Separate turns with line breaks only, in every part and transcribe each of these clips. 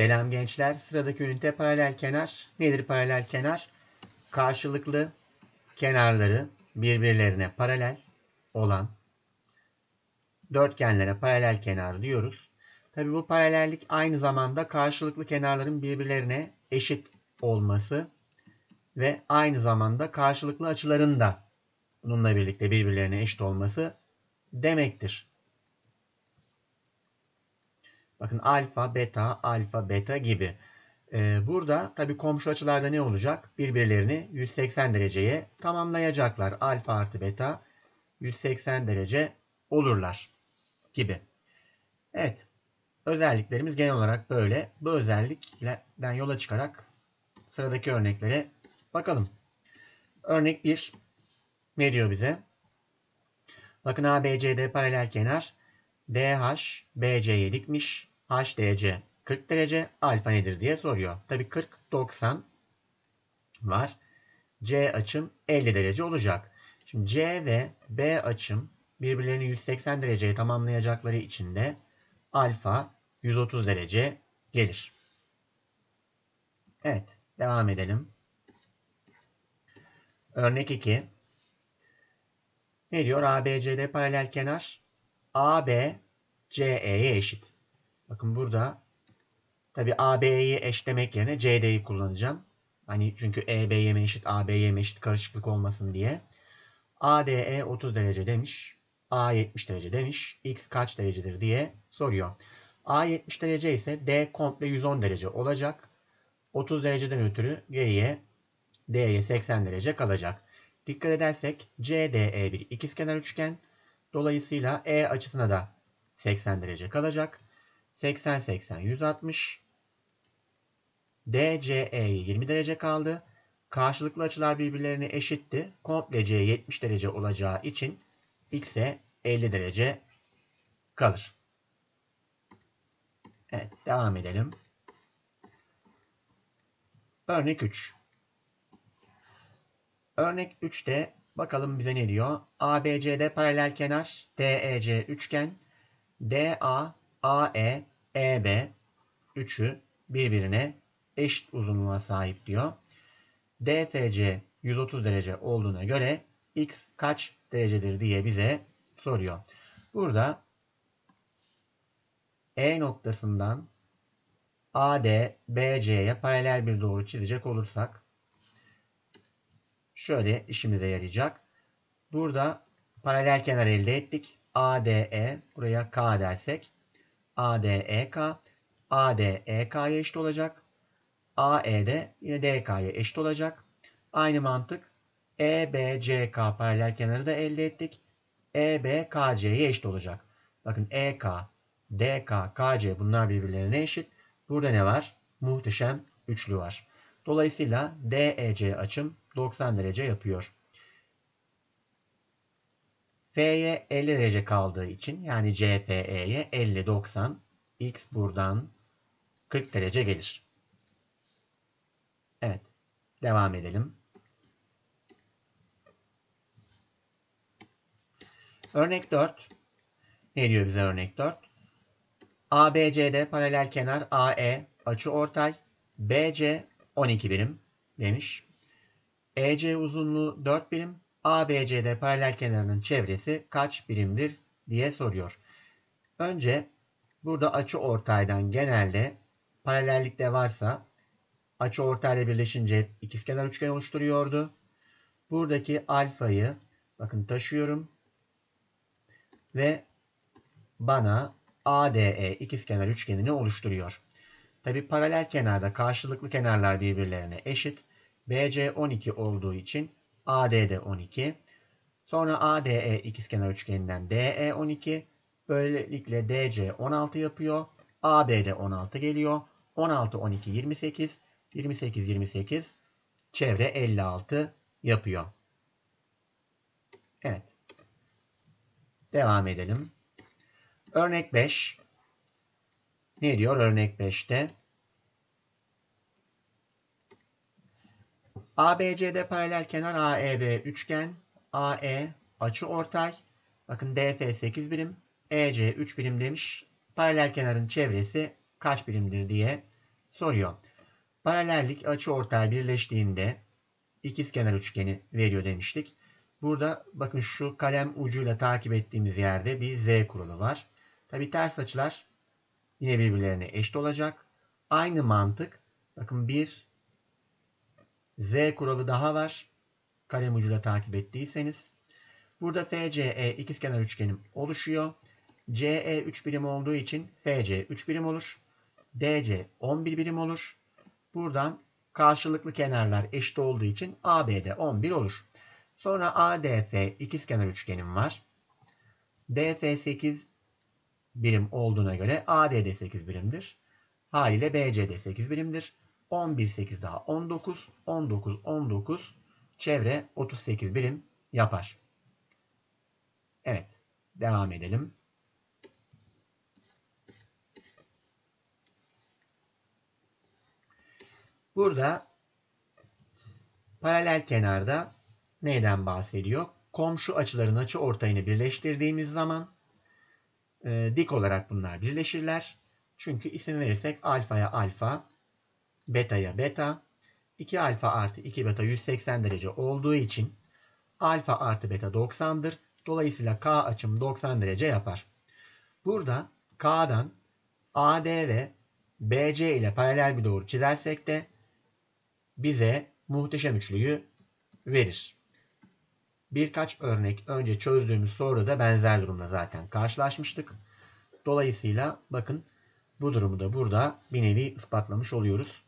Selam gençler. Sıradaki ünite paralel kenar. Nedir paralel kenar? Karşılıklı kenarları birbirlerine paralel olan dörtgenlere paralel kenar diyoruz. Tabi bu paralellik aynı zamanda karşılıklı kenarların birbirlerine eşit olması ve aynı zamanda karşılıklı açıların da bununla birlikte birbirlerine eşit olması demektir. Bakın alfa, beta, alfa, beta gibi. Ee, burada tabi komşu açılarda ne olacak? Birbirlerini 180 dereceye tamamlayacaklar. Alfa artı beta 180 derece olurlar gibi. Evet. Özelliklerimiz genel olarak böyle. Bu özelliklerden yola çıkarak sıradaki örneklere bakalım. Örnek 1 ne diyor bize? Bakın ABCD paralel kenar DH BC'ye dikmiş. HDC 40 derece alfa nedir diye soruyor. Tabi 40 90 var. C açım 50 derece olacak. Şimdi C ve B açım birbirlerini 180 dereceye tamamlayacakları için de alfa 130 derece gelir. Evet, devam edelim. Örnek 2. Ne diyor? ABCD paralel kenar AB CE'ye eşit. Bakın burada tabi AB'yi eşlemek yerine CD'yi kullanacağım. Hani çünkü EB'ye eşit, AB'ye eşit karışıklık olmasın diye. ADE 30 derece demiş. A 70 derece demiş. X kaç derecedir diye soruyor. A 70 derece ise D komple 110 derece olacak. 30 dereceden ötürü geriye D'ye 80 derece kalacak. Dikkat edersek CDE bir ikizkenar üçgen. Dolayısıyla E açısına da 80 derece kalacak. 80 80 160. DCE'ye 20 derece kaldı. Karşılıklı açılar birbirlerine eşitti. Komple C 70 derece olacağı için X'e 50 derece kalır. Evet, devam edelim. Örnek 3. Örnek 3'te bakalım bize ne diyor? ABCD paralel kenar, DEC üçgen, DA, AE, EB üçü birbirine eşit uzunluğa sahip diyor. DFC 130 derece olduğuna göre X kaç derecedir diye bize soruyor. Burada E noktasından AD BC'ye paralel bir doğru çizecek olursak şöyle işimize yarayacak. Burada paralel kenar elde ettik. ADE buraya K dersek ADEK ADEK'ye eşit olacak. AED yine DK'ye eşit olacak. Aynı mantık EBCK paralel kenarı da elde ettik. EBKC'ye eşit olacak. Bakın EK, DK, KC bunlar birbirlerine eşit. Burada ne var? Muhteşem üçlü var. Dolayısıyla DEC açım 90 derece yapıyor. F'ye 50 derece kaldığı için yani CFE'ye 50 90 X buradan 40 derece gelir. Evet. Devam edelim. Örnek 4. Ne diyor bize örnek 4? ABCD paralel kenar AE açı ortay BC 12 birim demiş. EC uzunluğu 4 birim. ABCD paralel kenarının çevresi kaç birimdir diye soruyor. Önce burada açı ortaydan genelde paralellikte varsa açı ortayla birleşince ikizkenar üçgen oluşturuyordu. Buradaki alfayı bakın taşıyorum ve bana ADE ikizkenar üçgenini oluşturuyor. Tabi paralel kenarda karşılıklı kenarlar birbirlerine eşit. BC 12 olduğu için AD de 12. Sonra ADE ikizkenar üçgeninden DE 12. Böylelikle DC 16 yapıyor. AB de 16 geliyor. 16, 12, 28. 28, 28. Çevre 56 yapıyor. Evet. Devam edelim. Örnek 5. Ne diyor örnek 5'te? ABCD paralel kenar AEB üçgen. AE açı ortay. Bakın DF 8 birim. EC 3 birim demiş. Paralel kenarın çevresi kaç birimdir diye soruyor. Paralellik açı ortay birleştiğinde ikizkenar üçgeni veriyor demiştik. Burada bakın şu kalem ucuyla takip ettiğimiz yerde bir z kuralı var. Tabi ters açılar yine birbirlerine eşit olacak. Aynı mantık. Bakın bir z kuralı daha var. Kalem ucuyla takip ettiyseniz. Burada FCE ikizkenar üçgenim oluşuyor. CE 3 birim olduğu için FC 3 birim olur. DC 11 birim olur. Buradan karşılıklı kenarlar eşit olduğu için AB'de 11 olur. Sonra ADF ikizkenar üçgenim var. DF 8 birim olduğuna göre AD de 8 birimdir. Haliyle BC de 8 birimdir. 11 8 daha 19. 19 19 çevre 38 birim yapar. Evet. Devam edelim. Burada paralel kenarda neyden bahsediyor? Komşu açıların açı ortayını birleştirdiğimiz zaman e, dik olarak bunlar birleşirler. Çünkü isim verirsek alfaya alfa, betaya beta, 2 alfa artı 2 beta 180 derece olduğu için alfa artı beta 90'dır. Dolayısıyla K açım 90 derece yapar. Burada K'dan AD ve BC ile paralel bir doğru çizersek de bize muhteşem üçlüyü verir. Birkaç örnek önce çözdüğümüz soruda benzer durumda zaten karşılaşmıştık. Dolayısıyla bakın bu durumu da burada bir nevi ispatlamış oluyoruz.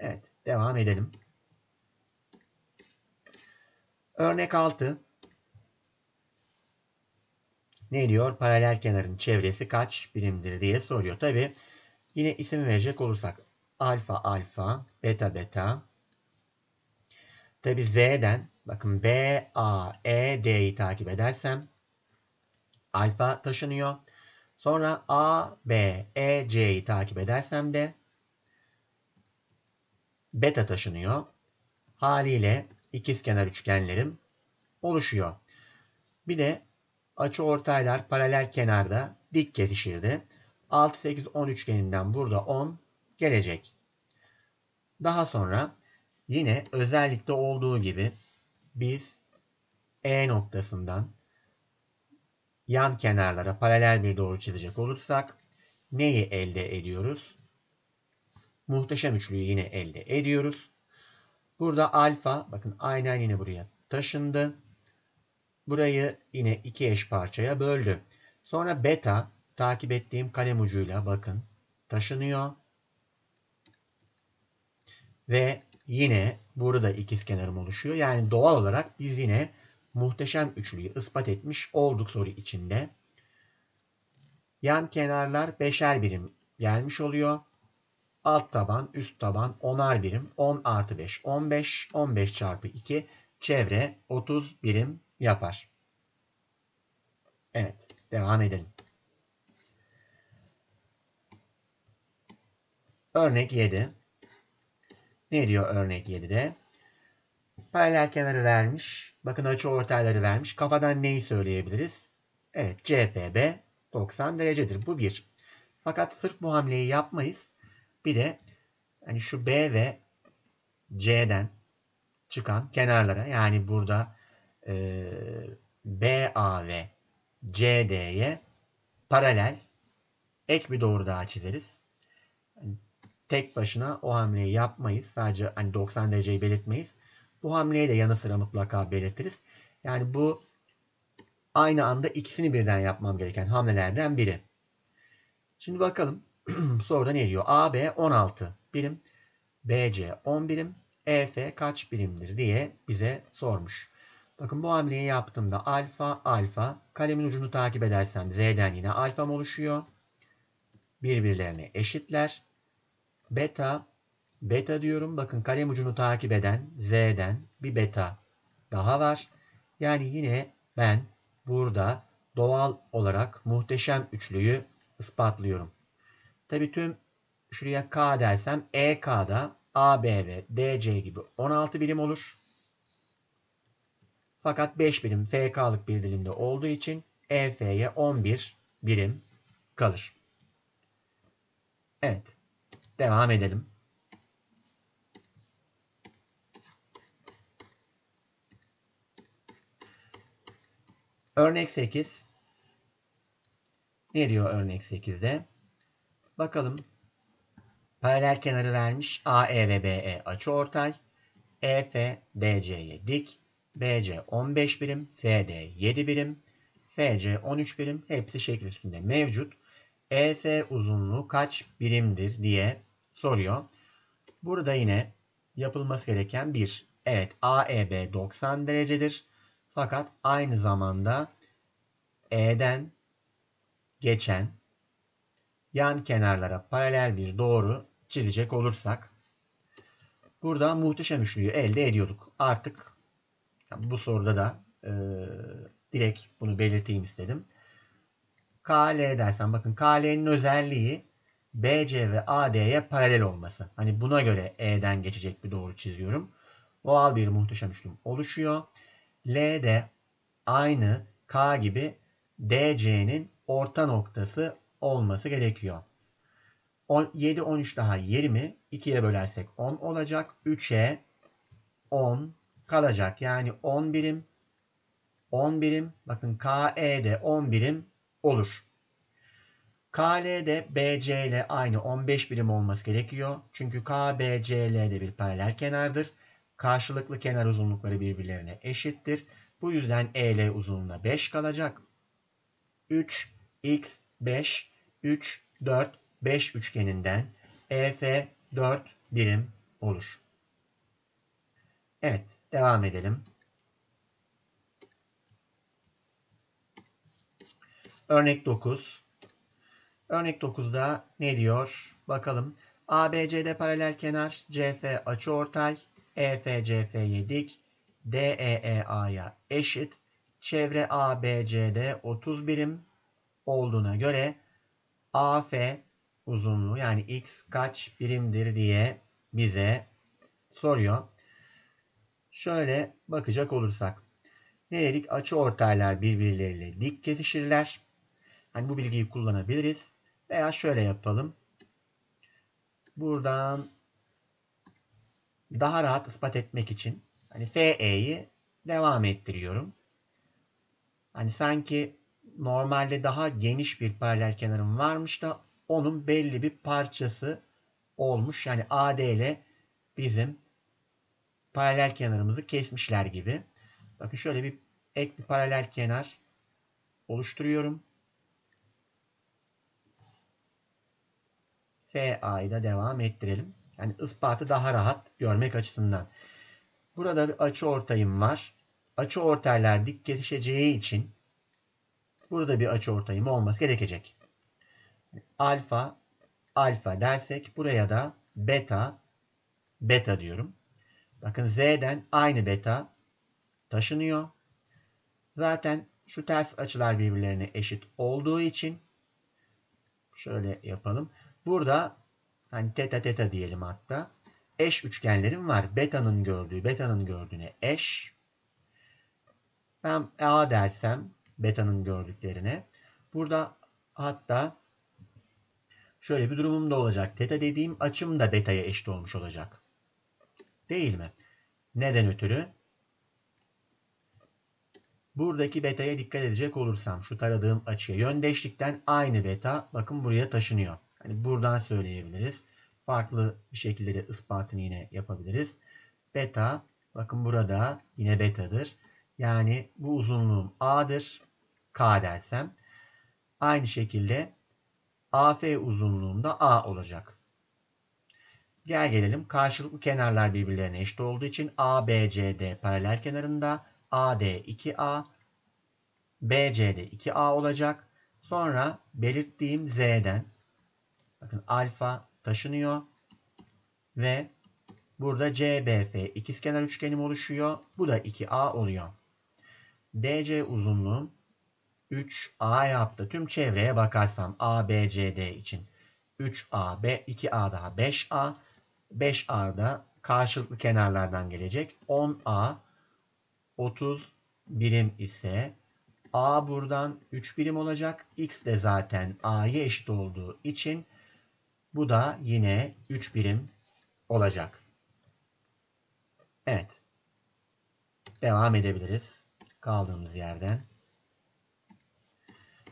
Evet devam edelim. Örnek 6. Ne diyor? Paralel kenarın çevresi kaç birimdir diye soruyor. Tabi yine isim verecek olursak alfa alfa, beta beta. Tabi Z'den bakın B, A, E, D'yi takip edersem alfa taşınıyor. Sonra A, B, E, C'yi takip edersem de beta taşınıyor. Haliyle ikizkenar üçgenlerim oluşuyor. Bir de açı ortaylar paralel kenarda dik kesişirdi. 6, 8, 10 üçgeninden burada 10 gelecek. Daha sonra yine özellikle olduğu gibi biz E noktasından yan kenarlara paralel bir doğru çizecek olursak neyi elde ediyoruz? Muhteşem üçlüyü yine elde ediyoruz. Burada alfa bakın aynen yine buraya taşındı. Burayı yine iki eş parçaya böldü. Sonra beta takip ettiğim kalem ucuyla bakın taşınıyor. Ve yine burada ikizkenarım oluşuyor. Yani doğal olarak biz yine muhteşem üçlüyü ispat etmiş olduk soru içinde. Yan kenarlar beşer birim gelmiş oluyor. Alt taban, üst taban 10'ar birim. 10 artı 5, 15. 15 çarpı 2 çevre 30 birim yapar. Evet, devam edelim. Örnek 7. Ne diyor örnek 7'de? Paralel kenarı vermiş. Bakın açı ortayları vermiş. Kafadan neyi söyleyebiliriz? Evet CFB 90 derecedir. Bu bir. Fakat sırf bu hamleyi yapmayız. Bir de hani şu B ve C'den çıkan kenarlara yani burada e, BA ve CD'ye paralel ek bir doğru daha çizeriz. Yani tek başına o hamleyi yapmayız. Sadece hani 90 dereceyi belirtmeyiz. Bu hamleyi de yanı sıra mutlaka belirtiriz. Yani bu aynı anda ikisini birden yapmam gereken hamlelerden biri. Şimdi bakalım soruda ne diyor? AB 16 birim, BC 10 birim, EF kaç birimdir diye bize sormuş. Bakın bu hamleyi yaptığımda alfa alfa kalemin ucunu takip edersem Z'den yine alfam oluşuyor. Birbirlerine eşitler. Beta beta diyorum. Bakın kalem ucunu takip eden Z'den bir beta daha var. Yani yine ben burada doğal olarak muhteşem üçlüyü ispatlıyorum. Tabi tüm şuraya K dersem EK'da AB ve DC gibi 16 birim olur. Fakat 5 birim FK'lık bir dilimde olduğu için EF'ye 11 birim kalır. Evet. devam edelim. Örnek 8. Ne diyor örnek 8'de? Bakalım. Paralel kenarı vermiş. AE ve BE açıortay. EF DC'ye dik. BC 15 birim. FD 7 birim. FC 13 birim. Hepsi şekil üstünde mevcut. EF uzunluğu kaç birimdir diye soruyor. Burada yine yapılması gereken bir. Evet AEB 90 derecedir. Fakat aynı zamanda E'den geçen yan kenarlara paralel bir doğru çizecek olursak burada muhteşem üçlüyü elde ediyorduk. Artık bu soruda da e, direkt bunu belirteyim istedim. KL dersen bakın KL'nin özelliği BC ve AD'ye paralel olması. Hani buna göre E'den geçecek bir doğru çiziyorum. Doğal bir muhteşem üçlüm oluşuyor. L de aynı K gibi DC'nin orta noktası olması gerekiyor. 7, 13 daha 20. 2'ye bölersek 10 olacak. 3'e 10 kalacak. Yani 10 birim 10 birim. Bakın KE'de 10 birim olur. KL'de BC ile aynı 15 birim olması gerekiyor. Çünkü KBCL bir paralel kenardır. Karşılıklı kenar uzunlukları birbirlerine eşittir. Bu yüzden EL uzunluğuna 5 kalacak. 3, X, 5, 3, 4, 5 üçgeninden EF 4 birim olur. Evet, devam edelim. Örnek 9. Örnek 9'da ne diyor? Bakalım. ABC'de paralel kenar, CF açıortay, EF CF'ye dik, DEEA'ya eşit. Çevre ABC'de 30 birim olduğuna göre AF uzunluğu yani x kaç birimdir diye bize soruyor. Şöyle bakacak olursak. Ne dedik? Açı ortaylar birbirleriyle dik kesişirler. Hani bu bilgiyi kullanabiliriz. Veya şöyle yapalım. Buradan daha rahat ispat etmek için hani FE'yi devam ettiriyorum. Hani sanki normalde daha geniş bir paralel kenarım varmış da onun belli bir parçası olmuş. Yani AD ile bizim paralel kenarımızı kesmişler gibi. Bakın şöyle bir ek bir paralel kenar oluşturuyorum. FA'yı da devam ettirelim. Yani ispatı daha rahat görmek açısından. Burada bir açı ortayım var. Açı ortaylar dik kesişeceği için burada bir açı ortayım olması gerekecek. Alfa, alfa dersek buraya da beta, beta diyorum. Bakın Z'den aynı beta taşınıyor. Zaten şu ters açılar birbirlerine eşit olduğu için şöyle yapalım. Burada hani teta teta diyelim hatta. Eş üçgenlerim var. Beta'nın gördüğü, beta'nın gördüğüne eş. Ben A dersem beta'nın gördüklerine. Burada hatta şöyle bir durumum da olacak. Teta dediğim açım da beta'ya eşit olmuş olacak. Değil mi? Neden ötürü? Buradaki beta'ya dikkat edecek olursam şu taradığım açıya yöndeşlikten aynı beta bakın buraya taşınıyor. Hani buradan söyleyebiliriz. Farklı bir şekilde de ispatını yine yapabiliriz. Beta bakın burada yine betadır. Yani bu uzunluğum A'dır. K dersem. Aynı şekilde AF uzunluğunda A olacak. Gel gelelim. Karşılıklı kenarlar birbirlerine eşit olduğu için ABCD paralel kenarında AD 2A BCD 2A olacak. Sonra belirttiğim Z'den bakın alfa taşınıyor ve burada CBF ikizkenar üçgenim oluşuyor. Bu da 2A oluyor. DC uzunluğum 3A yaptı. Tüm çevreye bakarsam ABCD için 3A, B, 2A daha 5A. 5A'da karşılıklı kenarlardan gelecek. 10A 30 birim ise A buradan 3 birim olacak. X de zaten A'ya eşit olduğu için Bu da yine 3 birim olacak. Evet. Devam edebiliriz. Kaldığımız yerden.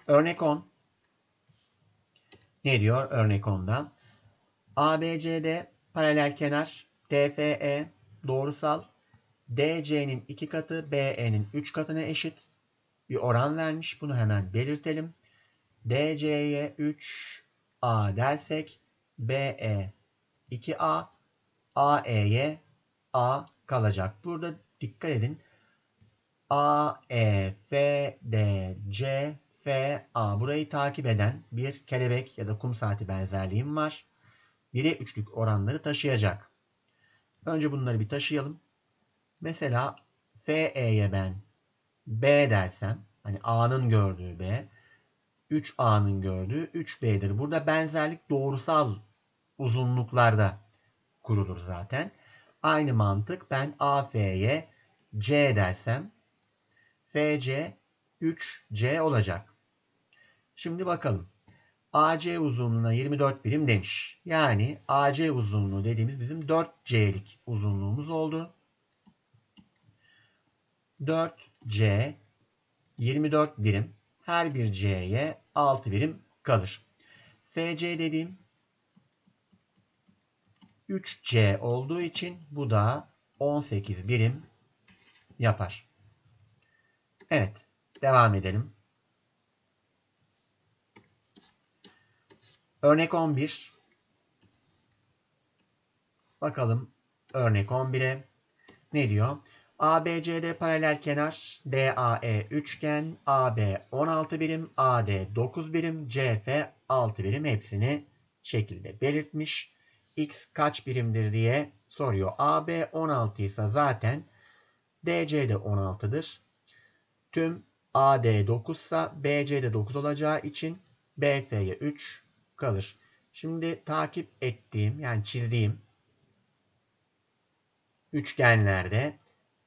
Örnek 10. Ne diyor örnek 10'da? ABCD paralel kenar DFE doğrusal DC'nin 2 katı BE'nin 3 katına eşit bir oran vermiş. Bunu hemen belirtelim. DC'ye 3A dersek BE 2A AE'ye A kalacak. Burada dikkat edin. A, E, F, D, C, F, A. Burayı takip eden bir kelebek ya da kum saati benzerliğim var. 1'e 3'lük oranları taşıyacak. Önce bunları bir taşıyalım. Mesela FE'ye ben B dersem, hani A'nın gördüğü B, 3A'nın gördüğü 3B'dir. Burada benzerlik doğrusal uzunluklarda kurulur zaten. Aynı mantık ben AF'ye C dersem FC 3C olacak. Şimdi bakalım. AC uzunluğuna 24 birim demiş. Yani AC uzunluğu dediğimiz bizim 4C'lik uzunluğumuz oldu. 4C 24 birim. Her bir C'ye 6 birim kalır. FC dediğim 3C olduğu için bu da 18 birim yapar. Evet. Devam edelim. Örnek 11. Bakalım örnek 11'e. Ne diyor? ABCD paralel kenar, DAE üçgen, AB 16 birim, AD 9 birim, CF 6 birim hepsini şekilde belirtmiş. X kaç birimdir diye soruyor. AB 16 ise zaten DC de 16'dır. Tüm AD 9 ise BC de 9 olacağı için BF'ye 3 kalır. Şimdi takip ettiğim yani çizdiğim üçgenlerde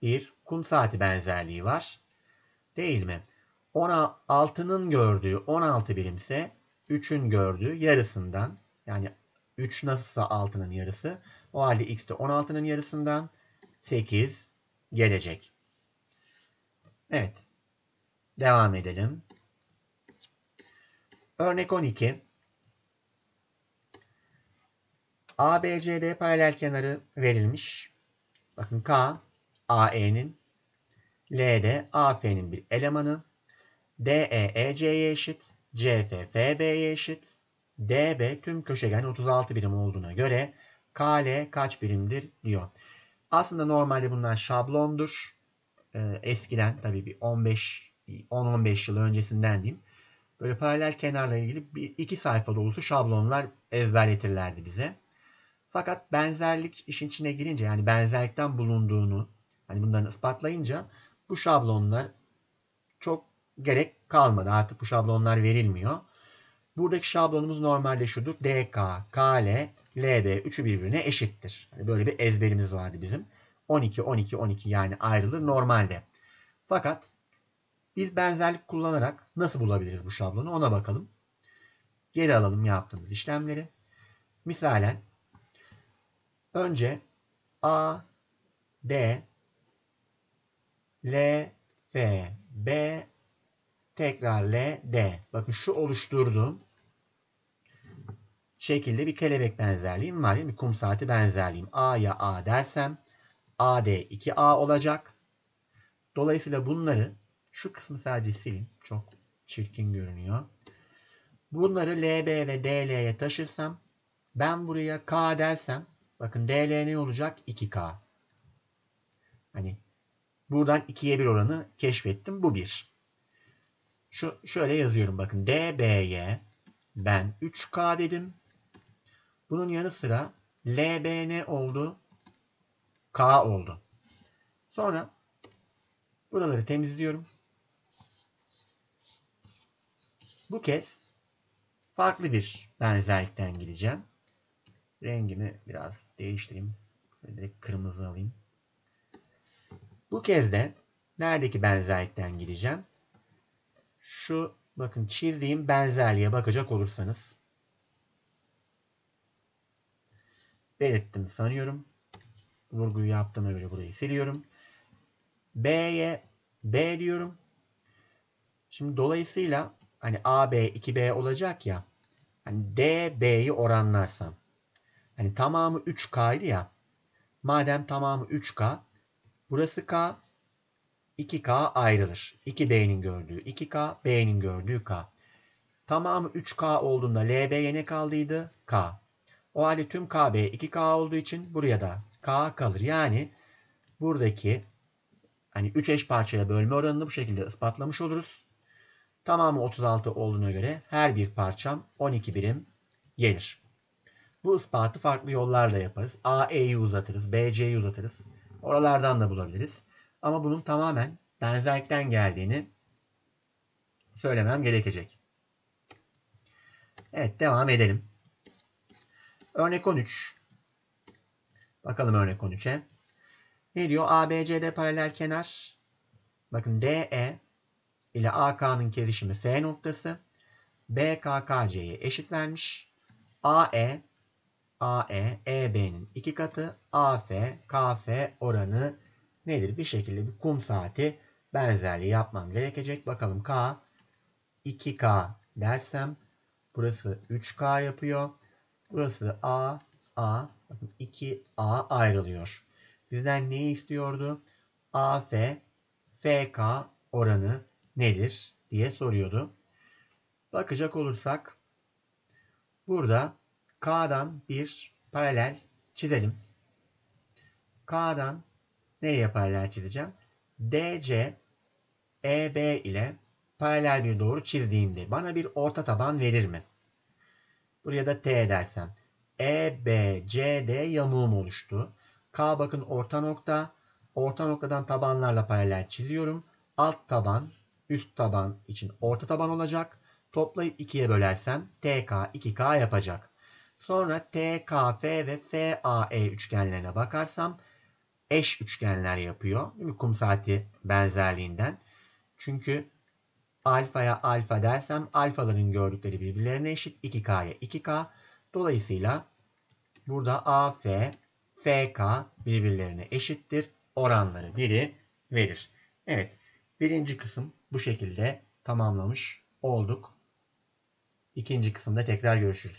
bir kum saati benzerliği var. Değil mi? 6'nın gördüğü 16 birimse 3'ün gördüğü yarısından yani 3 nasılsa 6'nın yarısı o halde x de 16'nın yarısından 8 gelecek. Evet. Devam edelim. Örnek 12. ABCD paralel kenarı verilmiş. Bakın K, AE'nin, LD, AF'nin bir elemanı. DE, EC'ye eşit. CF, FB'ye eşit. DB tüm köşegen 36 birim olduğuna göre KL kaç birimdir diyor. Aslında normalde bunlar şablondur. Ee, eskiden tabii bir 15 10-15 yıl öncesinden diyeyim. Böyle paralel kenarla ilgili bir iki sayfa dolusu şablonlar ezberletirlerdi bize. Fakat benzerlik işin içine girince yani benzerlikten bulunduğunu hani bunların ispatlayınca bu şablonlar çok gerek kalmadı. Artık bu şablonlar verilmiyor. Buradaki şablonumuz normalde şudur. DK, KL, LB üçü birbirine eşittir. Yani böyle bir ezberimiz vardı bizim. 12, 12, 12 yani ayrılır normalde. Fakat biz benzerlik kullanarak nasıl bulabiliriz bu şablonu ona bakalım. Geri alalım yaptığımız işlemleri. Misalen önce A, D, L, F, B, tekrar L, D. Bakın şu oluşturduğum şekilde bir kelebek benzerliğim var. Bir kum saati benzerliğim. A'ya A dersem AD 2A olacak. Dolayısıyla bunları şu kısmı sadece silin. Çok çirkin görünüyor. Bunları LB ve DL'ye taşırsam ben buraya K dersem bakın DL ne olacak? 2K. Hani buradan 2'ye 1 oranı keşfettim. Bu 1. Şu, şöyle yazıyorum bakın. DB'ye ben 3K dedim. Bunun yanı sıra LB ne oldu? K oldu. Sonra buraları temizliyorum. Bu kez farklı bir benzerlikten gideceğim. Rengimi biraz değiştireyim. Direkt kırmızı alayım. Bu kez de neredeki benzerlikten gideceğim? Şu bakın çizdiğim benzerliğe bakacak olursanız belirttim sanıyorum. Vurguyu yaptığıma göre burayı siliyorum. B'ye B diyorum. Şimdi dolayısıyla hani AB 2B olacak ya. Hani D B'yi oranlarsam. Hani tamamı 3K idi ya. Madem tamamı 3K. Burası K. 2K ayrılır. 2B'nin gördüğü 2K. B'nin gördüğü K. Tamamı 3K olduğunda LB'ye ne kaldıydı? K. O halde tüm KB 2K olduğu için buraya da K kalır. Yani buradaki hani 3 eş parçaya bölme oranını bu şekilde ispatlamış oluruz. Tamamı 36 olduğuna göre her bir parçam 12 birim gelir. Bu ispatı farklı yollarla yaparız. AE'yi uzatırız, BC'yi uzatırız. Oralardan da bulabiliriz. Ama bunun tamamen benzerlikten geldiğini söylemem gerekecek. Evet devam edelim. Örnek 13. Bakalım örnek 13'e. Ne diyor? ABCD paralel kenar. Bakın DE ile AK'nın kesişimi F noktası. BKKC'ye eşit vermiş. AE AE EB'nin iki katı. AF KF oranı nedir? Bir şekilde bir kum saati benzerliği yapmam gerekecek. Bakalım K 2K dersem burası 3K yapıyor. Burası A, A, bakın 2A ayrılıyor. Bizden neyi istiyordu? AF, FK oranı nedir diye soruyordu. Bakacak olursak burada K'dan bir paralel çizelim. K'dan nereye paralel çizeceğim? DC EB ile paralel bir doğru çizdiğimde bana bir orta taban verir mi? Buraya da T dersem. EBCD yamuğum oluştu. K bakın orta nokta. Orta noktadan tabanlarla paralel çiziyorum. Alt taban, üst taban için orta taban olacak. Toplayıp 2'ye bölersem TK 2K yapacak. Sonra TKF ve FAE üçgenlerine bakarsam eş üçgenler yapıyor. Değil mi? Kum saati benzerliğinden. Çünkü alfaya alfa dersem alfaların gördükleri birbirlerine eşit. 2K'ya 2K. Dolayısıyla burada AF, FK birbirlerine eşittir. Oranları biri verir. Evet. Birinci kısım bu şekilde tamamlamış olduk. İkinci kısımda tekrar görüşürüz.